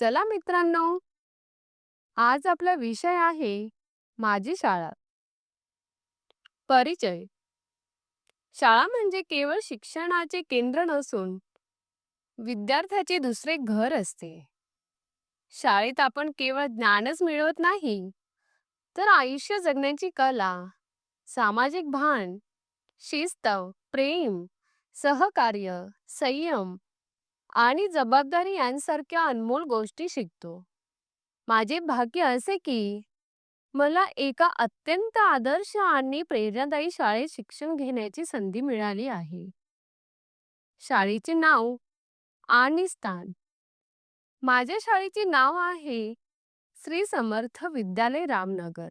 चला मित्रांनो, आज आपला विषय आहे माझी शाळा. परिचय शाळा म्हणजे केवळ शिक्षणाचे केंद्र नसून विद्यार्थ्याचे दुसरे घर असते. शाळेत आपण केवळ ज्ञानच मिळवत नाही, तर आयुष्य जगण्याची कला, सामाजिक भान, शिस्त, प्रेम, सहकार्य, संयम आणि जबाबदारी यांसारख्या अनमोल गोष्टी शिकतो. माझे भाग्य असे की मला एका अत्यंत आदर्श आणि प्रेरणादायी शाळेत शिक्षण घेण्याची संधी मिळाली आहे. शाळेचे नाव आणि स्थान माझ्या शाळेचे नाव आहे श्री समर्थ विद्यालय रामनगर.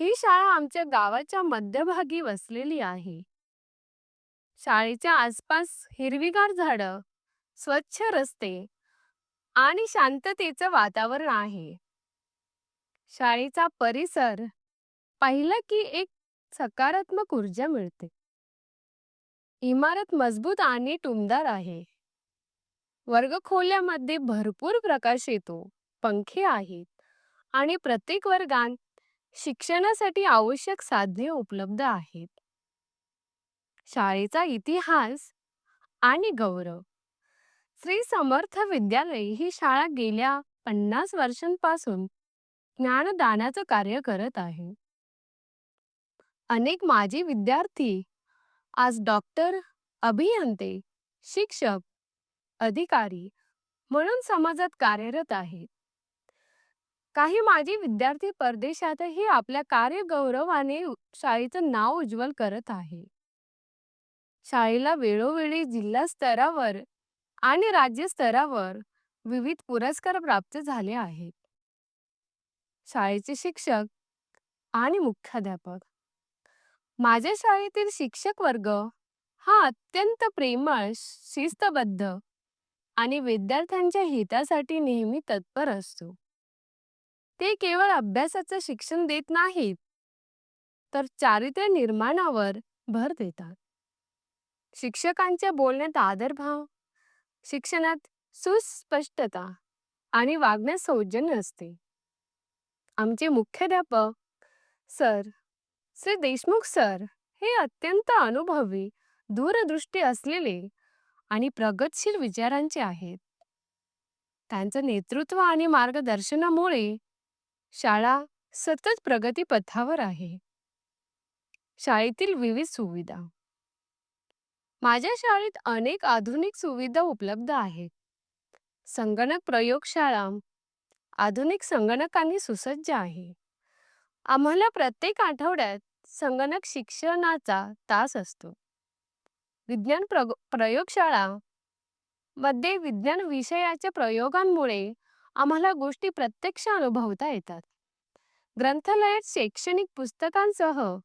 ही शाळा आमच्या गावाच्या मध्यभागी वसलेली आहे. शाळेच्या आसपास हिरवीगार झाडं, स्वच्छ रस्ते आणि शांततेचं वातावरण आहे. शाळेचा परिसर पाहिलं की एक सकारात्मक ऊर्जा मिळते. इमारत मजबूत आणि टुमदार आहे. वर्गखोल्यामध्ये भरपूर प्रकाश येतो, पंखे आहेत आणि प्रत्येक वर्गात शिक्षणासाठी आवश्यक साधने उपलब्ध आहेत. शाळेचा इतिहास आणि गौरव श्री समर्थ विद्यालय ही शाळा गेल्या पन्नास वर्षांपासून ज्ञानदानाचं कार्य करत आहे. अनेक माजी विद्यार्थी आज डॉक्टर, अभियंते, शिक्षक, अधिकारी म्हणून समाजात कार्यरत आहेत. काही माजी विद्यार्थी परदेशातही आपल्या कार्यगौरवाने शाळेचं नाव उज्ज्वल करत आहे. शाळेला वेळोवेळी जिल्हा स्तरावर आणि राज्य स्तरावर विविध पुरस्कार प्राप्त झाले आहेत. शाळेचे शिक्षक आणि मुख्याध्यापक माझ्या शाळेतील शिक्षक वर्ग हा अत्यंत प्रेमळ, शिस्तबद्ध आणि विद्यार्थ्यांच्या हितासाठी नेहमी तत्पर असतो. ते केवळ अभ्यासाचं शिक्षण देत नाहीत, तर चारित्र्य निर्माणावर भर देतात. शिक्षकांच्या बोलण्यात आदरभाव, शिक्षणात सुस्पष्टता आणि वागण्यात सौजन्य असते. आमचे मुख्याध्यापक सर श्री देशमुख सर हे अत्यंत अनुभवी, दूरदृष्टी असलेले आणि प्रगतशील विचारांचे आहेत. त्यांचं नेतृत्व आणि मार्गदर्शनामुळे शाळा सतत प्रगतीपथावर आहे. शाळेतील विविध सुविधा माझ्या शाळेत अनेक आधुनिक सुविधा उपलब्ध आहेत. संगणक प्रयोगशाळा आधुनिक संगणकांनी सुसज्ज आहे. आम्हाला प्रत्येक आठवड्यात संगणक शिक्षणाचा तास असतो. विज्ञान प्रग प्रयोगशाळा मध्ये विज्ञान विषयाच्या प्रयोगांमुळे आम्हाला गोष्टी प्रत्यक्ष अनुभवता येतात. ग्रंथालयात शैक्षणिक पुस्तकांसह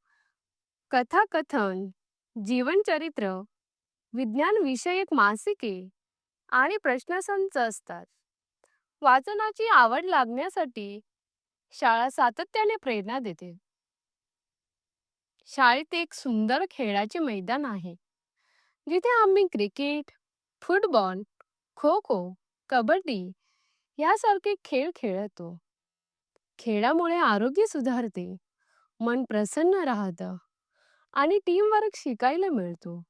कथाकथन, जीवनचरित्र, विज्ञान विषयक मासिके आणि प्रश्नसंच असतात. वाचनाची आवड लागण्यासाठी शाळा सातत्याने प्रेरणा देते. शाळेत एक सुंदर खेळाचे मैदान आहे, जिथे आम्ही क्रिकेट, फुटबॉल, खो-खो, कबड्डी यासारखे खेळ खेळतो. खेळामुळे आरोग्य सुधारते, मन प्रसन्न राहतं आणि टीमवर्क शिकायला मिळतो.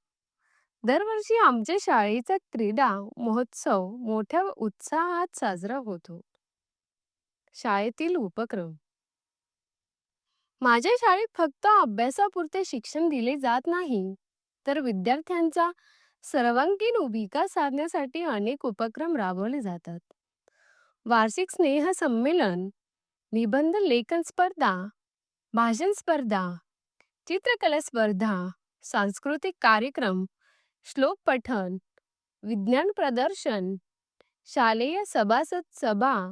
दरवर्षी आमच्या शाळेचा क्रीडा महोत्सव मोठ्या उत्साहात साजरा होतो. शाळेतील उपक्रम माझ्या शाळेत फक्त अभ्यासापुरते शिक्षण दिले जात नाही, तर विद्यार्थ्यांचा सर्वांगीण विकास साधण्यासाठी अनेक उपक्रम राबवले जातात. वार्षिक स्नेहसंमेलन, निबंध लेखन स्पर्धा, भाषण स्पर्धा, चित्रकला स्पर्धा, सांस्कृतिक कार्यक्रम, श्लोक पठण, विज्ञान प्रदर्शन, शालेय सभासद सभा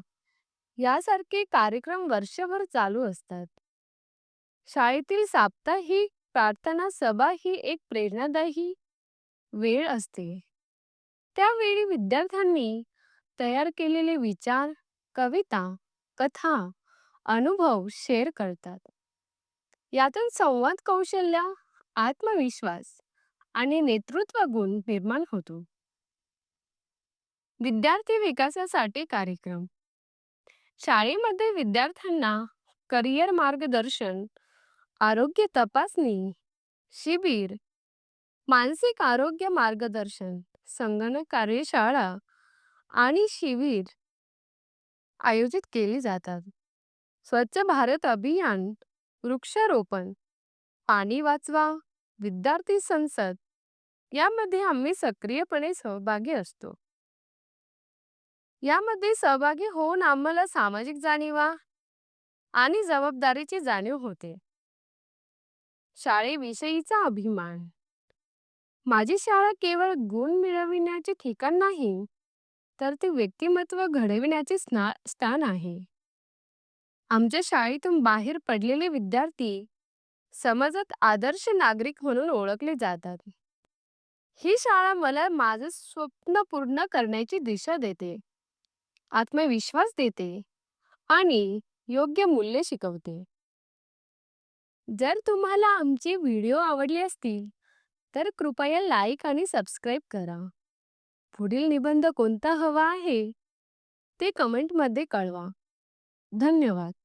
यासारखे कार्यक्रम वर्षभर चालू असतात. शाळेतील साप्ताहिक प्रार्थना सभा ही एक प्रेरणादायी वेळ असते. त्यावेळी विद्यार्थ्यांनी तयार केलेले विचार, कविता, कथा, अनुभव शेअर करतात. यातून संवाद कौशल्य, आत्मविश्वास आणि नेतृत्व गुण निर्माण होतो. विद्यार्थी विकासासाठी कार्यक्रम शाळेमध्ये विद्यार्थ्यांना करिअर मार्गदर्शन आरोग्य तपासणी शिबिर मानसिक आरोग्य मार्गदर्शन संगणक कार्यशाळा आणि शिबिर आयोजित केली जातात स्वच्छ भारत अभियान वृक्षारोपण पाणी वाचवा विद्यार्थी संसद यामध्ये आम्ही सक्रियपणे सहभागी असतो. यामध्ये सहभागी होऊन आम्हाला सामाजिक जाणीवा आणि जबाबदारीची जाणीव होते. शाळेविषयीचा अभिमान. माझी शाळा केवळ गुण मिळविण्याचे ठिकाण नाही तर ते व्यक्तिमत्व घडविण्याचे स्थान आहे. आमच्या शाळेतून बाहेर पडलेले विद्यार्थी समाजात आदर्श नागरिक म्हणून ओळखले जातात. ही शाळा मला माझं स्वप्न पूर्ण करण्याची दिशा देते आत्मविश्वास देते आणि योग्य मूल्य शिकवते. जर तुम्हाला आमचे व्हिडिओ आवडले असतील तर कृपया लाईक आणि सबस्क्राईब करा. पुढील निबंध कोणता हवा आहे ते कमेंटमध्ये कळवा. धन्यवाद.